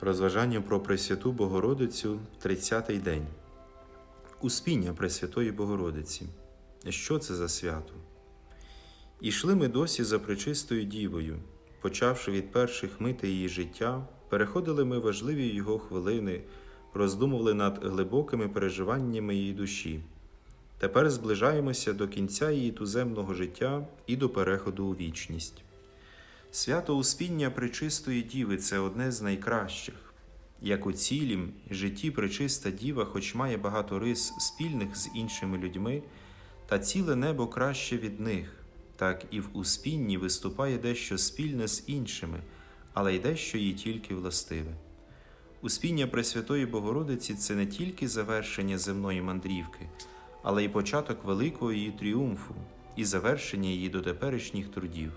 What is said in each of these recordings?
Розважання про Пресвяту Богородицю 30-й день. Успіння Пресвятої Богородиці. Що це за свято? Ішли ми досі за пречистою Дівою. Почавши від перших мити її життя, переходили ми важливі його хвилини, роздумували над глибокими переживаннями її душі. Тепер зближаємося до кінця її туземного життя і до переходу у вічність. Свято Успіння Пречистої Діви це одне з найкращих. Як у цілім житті Пречиста Діва, хоч має багато рис спільних з іншими людьми, та ціле небо краще від них, так і в Успінні виступає дещо спільне з іншими, але й дещо їй тільки властиве. Успіння Пресвятої Богородиці це не тільки завершення земної мандрівки, але й початок великого її тріумфу і завершення її дотеперішніх трудів.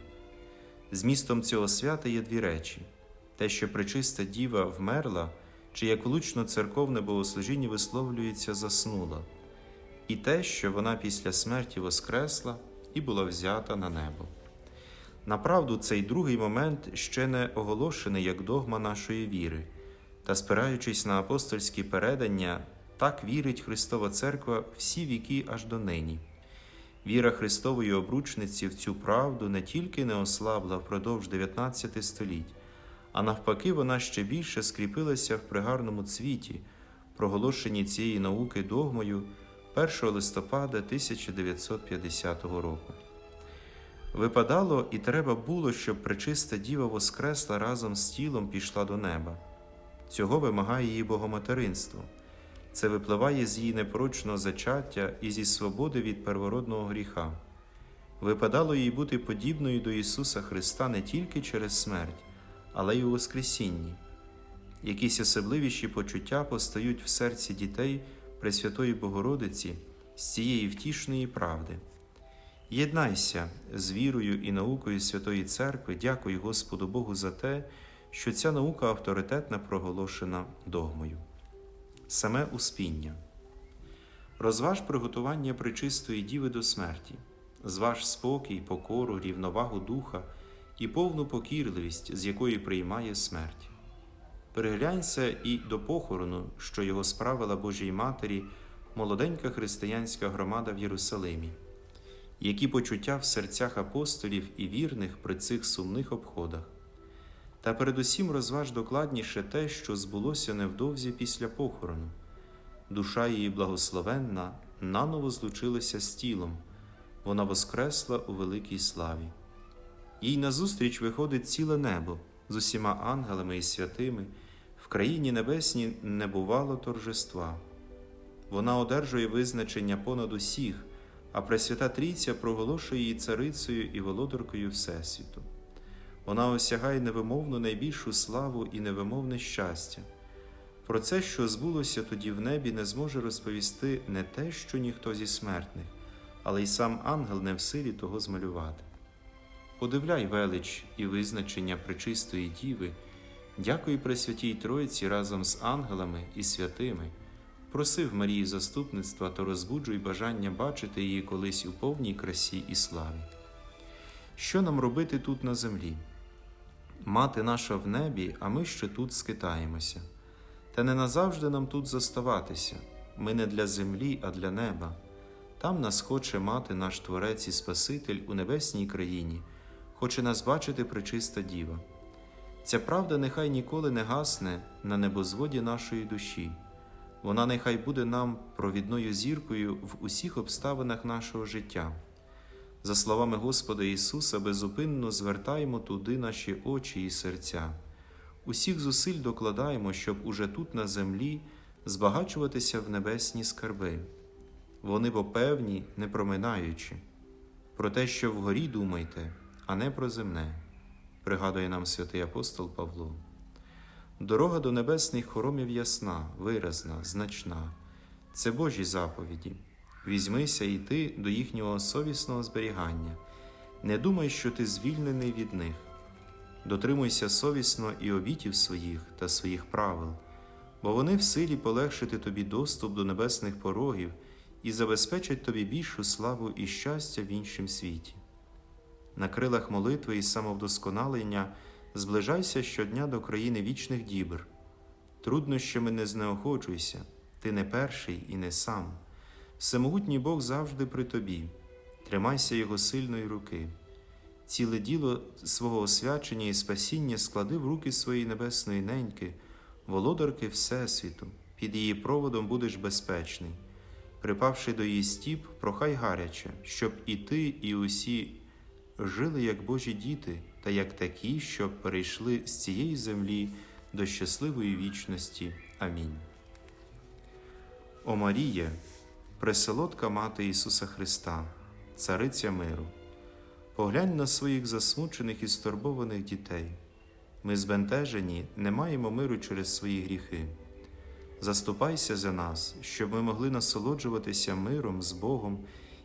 Змістом цього свята є дві речі: те, що пречиста діва вмерла, чи як влучно церковне богослужіння висловлюється, заснула, і те, що вона після смерті воскресла і була взята на небо. Направду, цей другий момент ще не оголошений як догма нашої віри, та, спираючись на апостольські передання, так вірить Христова Церква всі віки аж до нині. Віра Христової обручниці в цю правду не тільки не ослабла впродовж 19 століть, а навпаки, вона ще більше скріпилася в пригарному цвіті, проголошенні цієї науки догмою 1 листопада 1950 року. Випадало і треба було, щоб пречиста діва воскресла разом з тілом пішла до неба. Цього вимагає її богоматеринство. Це випливає з її непорочного зачаття і зі свободи від первородного гріха. Випадало їй бути подібною до Ісуса Христа не тільки через смерть, але й у Воскресінні. Якісь особливіші почуття постають в серці дітей Пресвятої Богородиці з цієї втішної правди. Єднайся з вірою і наукою Святої Церкви, дякуй Господу Богу за те, що ця наука авторитетна проголошена догмою саме успіння. Розваж приготування причистої діви до смерті, зваж спокій, покору, рівновагу духа і повну покірливість, з якої приймає смерть. Переглянься і до похорону, що його справила Божій Матері, молоденька християнська громада в Єрусалимі, які почуття в серцях апостолів і вірних при цих сумних обходах. Та передусім розваж докладніше те, що збулося невдовзі після похорону. Душа її благословенна наново злучилася з тілом, вона воскресла у великій славі. Їй назустріч виходить ціле небо з усіма ангелами і святими, в країні небесній не бувало торжества. Вона одержує визначення понад усіх, а Пресвята Трійця проголошує її царицею і володаркою Всесвіту вона осягає невимовну найбільшу славу і невимовне щастя. Про це, що збулося тоді в небі, не зможе розповісти не те, що ніхто зі смертних, але й сам ангел не в силі того змалювати. Подивляй велич і визначення пречистої діви, дякую Пресвятій Троїці разом з ангелами і святими, просив Марії заступництва та розбуджуй бажання бачити її колись у повній красі і славі. Що нам робити тут на землі? Мати наша в небі, а ми ще тут скитаємося. Та не назавжди нам тут зоставатися. Ми не для землі, а для неба. Там нас хоче мати наш Творець і Спаситель у небесній країні, хоче нас бачити пречиста діва. Ця правда нехай ніколи не гасне на небозводі нашої душі. Вона нехай буде нам провідною зіркою в усіх обставинах нашого життя. За словами Господа Ісуса, безупинно звертаємо туди наші очі і серця. Усіх зусиль докладаємо, щоб уже тут на землі збагачуватися в небесні скарби. Вони бо певні, не проминаючи. Про те, що вгорі думайте, а не про земне, пригадує нам святий апостол Павло. Дорога до небесних хоромів ясна, виразна, значна. Це Божі заповіді. Візьмися і ти до їхнього совісного зберігання, не думай, що ти звільнений від них. Дотримуйся совісно і обітів своїх та своїх правил, бо вони в силі полегшити тобі доступ до небесних порогів і забезпечать тобі більшу славу і щастя в іншому світі. На крилах молитви і самовдосконалення зближайся щодня до країни вічних дібр, Труднощами не знеохочуйся, ти не перший і не сам. Всемогутній Бог завжди при тобі, тримайся Його сильної руки. Ціле діло свого освячення і спасіння склади в руки своєї небесної неньки, володарки Всесвіту, під її проводом будеш безпечний. Припавши до її стіп, прохай гаряче, щоб і ти, і усі жили як Божі діти, та як такі, щоб перейшли з цієї землі до щасливої вічності. Амінь. О Маріє, пресолодка мати Ісуса Христа, Цариця миру, поглянь на своїх засмучених і стурбованих дітей. Ми збентежені, не маємо миру через свої гріхи. Заступайся за нас, щоб ми могли насолоджуватися миром з Богом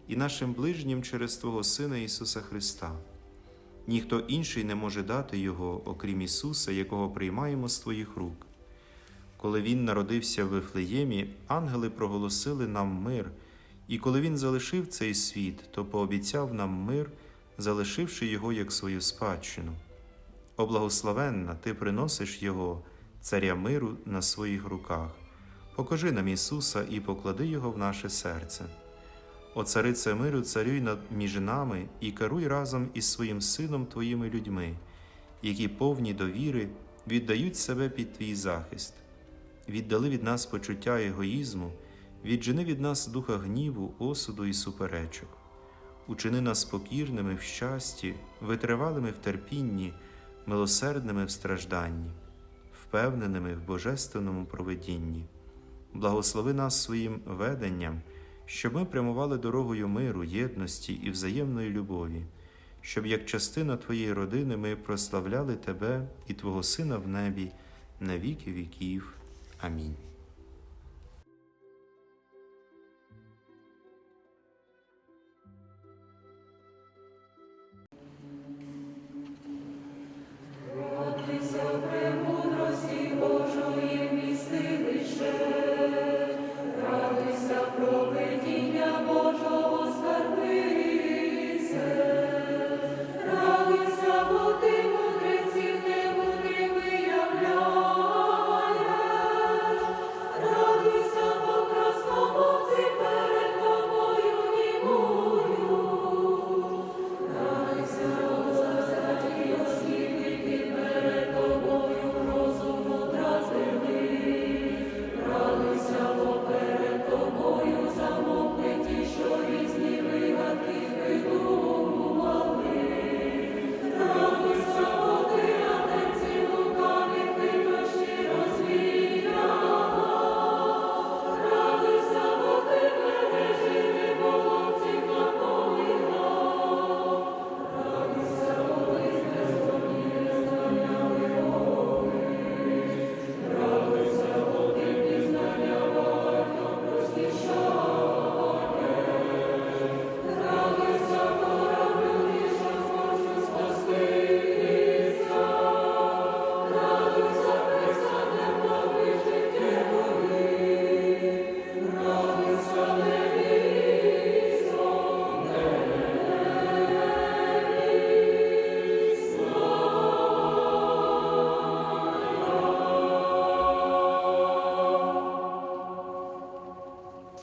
і нашим ближнім через Твого Сина Ісуса Христа. Ніхто інший не може дати Його, окрім Ісуса, якого приймаємо з Твоїх рук. Коли Він народився в Вифлеємі, ангели проголосили нам мир, і коли Він залишив цей світ, то пообіцяв нам мир, залишивши його як свою спадщину. О благословенна, Ти приносиш Його, Царя миру, на своїх руках. Покажи нам Ісуса і поклади Його в наше серце. О царице миру, царюй над між нами і керуй разом із своїм Сином Твоїми людьми, які повні довіри віддають себе під Твій захист. Віддали від нас почуття егоїзму, віджени від нас духа гніву, осуду і суперечок. Учини нас покірними в щасті, витривалими в терпінні, милосердними в стражданні, впевненими в божественному проведінні. Благослови нас своїм веденням, щоб ми прямували дорогою миру, єдності і взаємної любові, щоб як частина Твоєї родини ми прославляли Тебе і Твого Сина в небі на віки віків. Амінь.